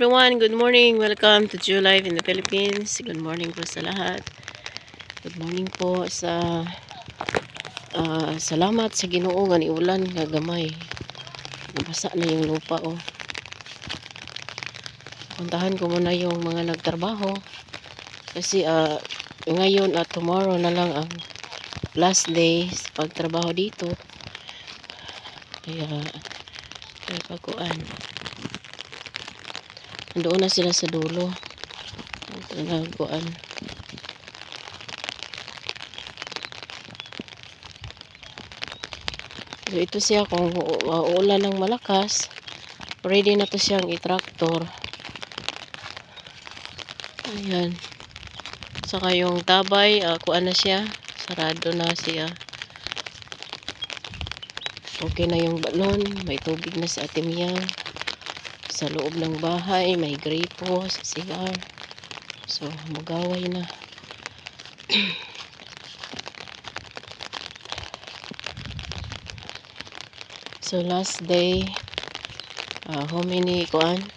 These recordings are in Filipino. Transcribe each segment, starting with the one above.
everyone, good morning. Welcome to Jew Life in the Philippines. Good morning po sa lahat. Good morning po sa ah, salamat sa Ginoo nga niulan nga gamay. Nabasa na yung lupa oh. Puntahan ko muna yung mga nagtrabaho kasi ah, ngayon at tomorrow na lang ang last day sa pagtrabaho dito. Kaya kaya pagkuan. Doon na sila sa dulo. Ito na kuan. So, ito siya kung uulan ng malakas. Ready na to siyang i-tractor. Ayan. Saka yung tabay, uh, kuan na siya. Sarado na siya. Okay na yung balon. May tubig na sa atimiyang sa loob ng bahay, may gripo sa CR. So, magaway na. so, last day, uh, how many, kuan,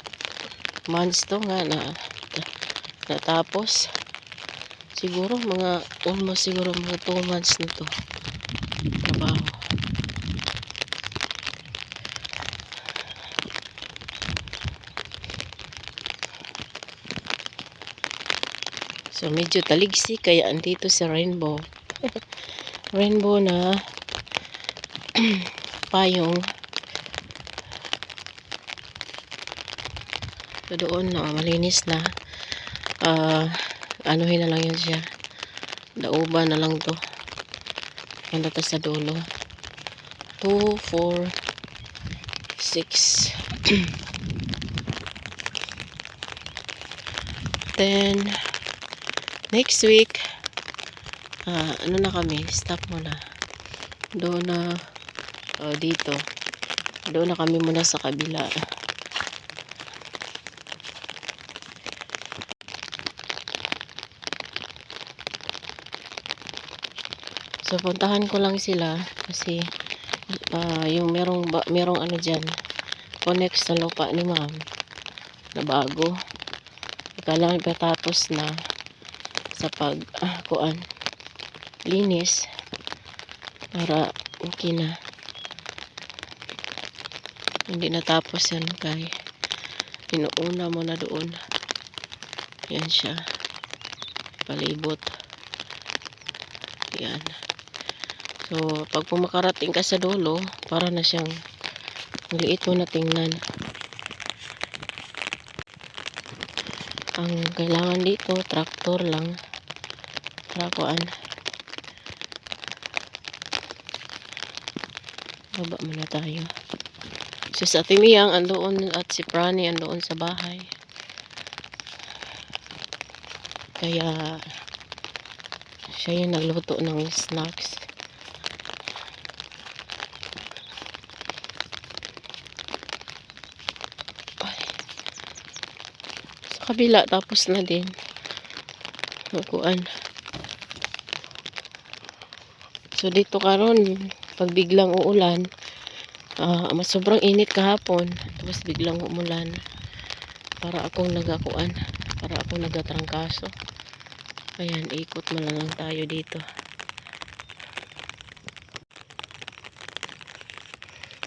months to nga na, natapos. Siguro, mga, almost siguro mga 2 months na to. Trabaho. So, medyo taligsi kaya andito sa rainbow. rainbow na payong. So, doon na malinis na. Ah, anuhin na lang yun siya. Dauba na lang to. Kanda to sa dulo. 2, 4, 6, 10, next week ah ano na kami? Stop muna. Doon na oh, dito. Doon na kami muna sa kabila. So puntahan ko lang sila kasi ah, yung merong merong ano dyan connect sa lupa ni ma'am na bago. Kailangan patapos na sa pag ah, kuan linis para okay na. Hindi natapos yan kay inuuna mo na doon. Yan siya. Palibot. Yan. So pag pumakarating ka sa dulo para na siyang maliit mo na tingnan. Ang kailangan dito traktor lang trakuan baba muna tayo. Si sa Timiyang andoon at si Prani andoon sa bahay. Kaya siya yung nagluto ng snacks. Ay. sa kabila tapos na din. Magkuan so dito karon pag biglang uulan ah mas sobrang init kahapon tapos biglang umulan para akong nagakuan para akong nagatrangkaso. Ayan ikot mo na lang tayo dito.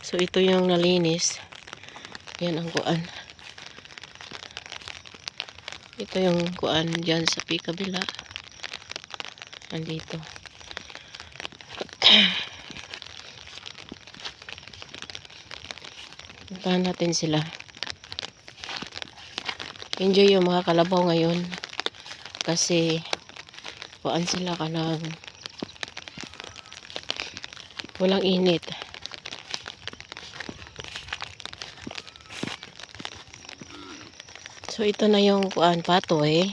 So ito yung nalinis. Yan ang kuan. Ito yung kuan dyan sa pikabila. Andito puntahan natin sila. Enjoy yung mga kalabaw ngayon. Kasi kuan sila ka ng walang init. So ito na yung kuan pathway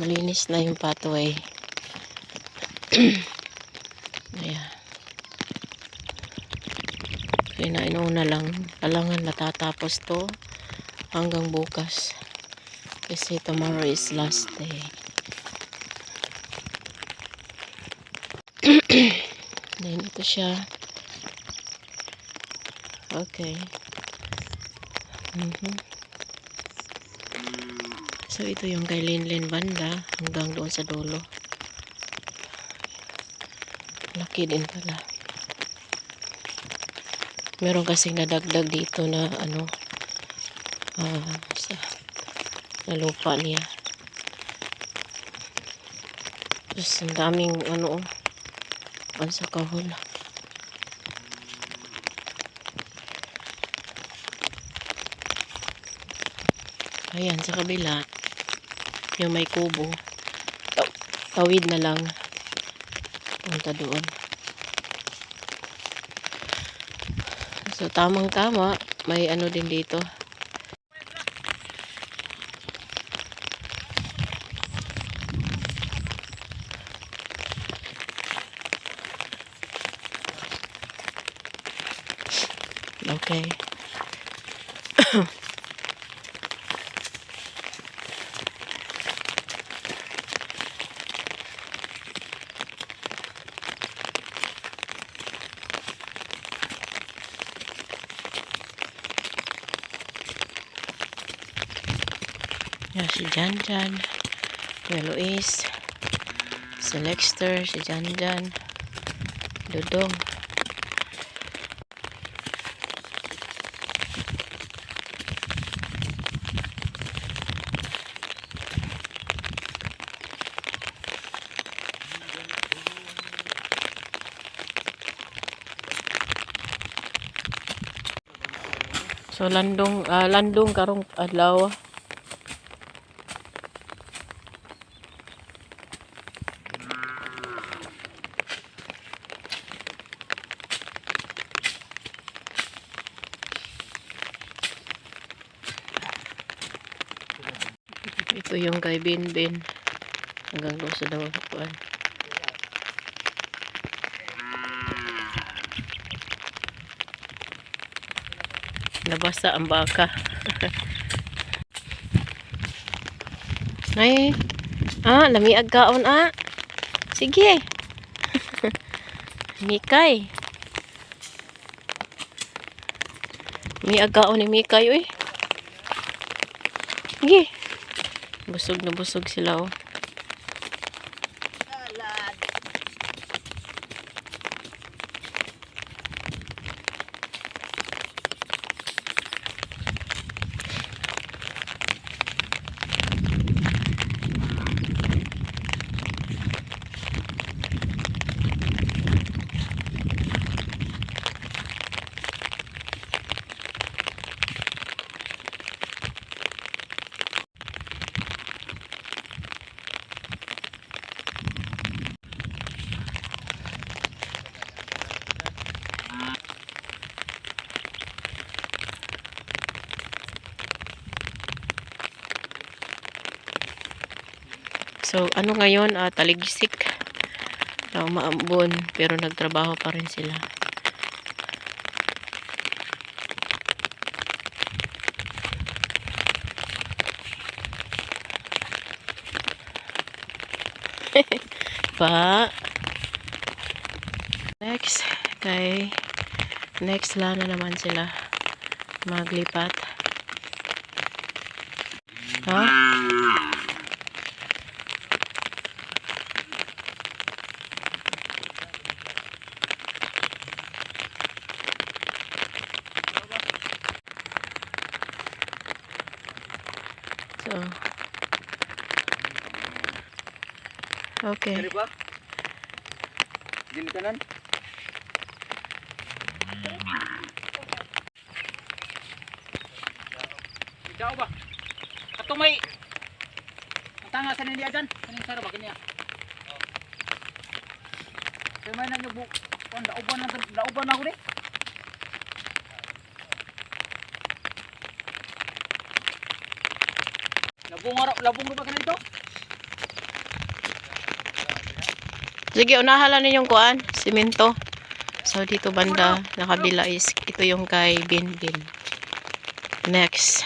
malinis na yung pathway ayan. Kaya na lang. Alangan natatapos to hanggang bukas. Kasi tomorrow is last day. Then ito siya. Okay. Mhm So, ito yung kay Linlin banda hanggang doon sa dulo. Laki din pala. Meron kasing nadagdag dito na ano ah, sa na lupa niya. Tapos ang daming ano pan sa kahon. Ayan, sa kabila, yung may kubo, taw- tawid na lang. Punta doon. So, tamang-tama, may ano din dito. Okay. Yan si Jan Jan. Kuya Luis. Si Lexter. Si Jan Jan. Dudong. So landong ah, landong karong adlaw. Ito yung kay Bin Bin. Hanggang doon sa daw kuan. Nabasa ang baka. Ay. Ah, lamiag kaon ah. Sige. Mikay. Miag kaon ni Mikay uy. Sige. Busog na busog sila oh. So, ano ngayon, ah, taligsik. Uh, maambon, pero nagtrabaho pa rin sila. pa. Next, kay next lana naman sila maglipat. Ha? So, okay. Kali ba? Dili kanan. Ikaw ba? Ato may tanga sa niya dyan. Kaning sara ba kanya? Kaya may nang bu kon dauban na dauban na ako ni. Labong ara labong ba kana dito? Sige, unahala ninyong kuan, simento. So, dito banda, nakabila is, ito yung kay Bin Bin. Next.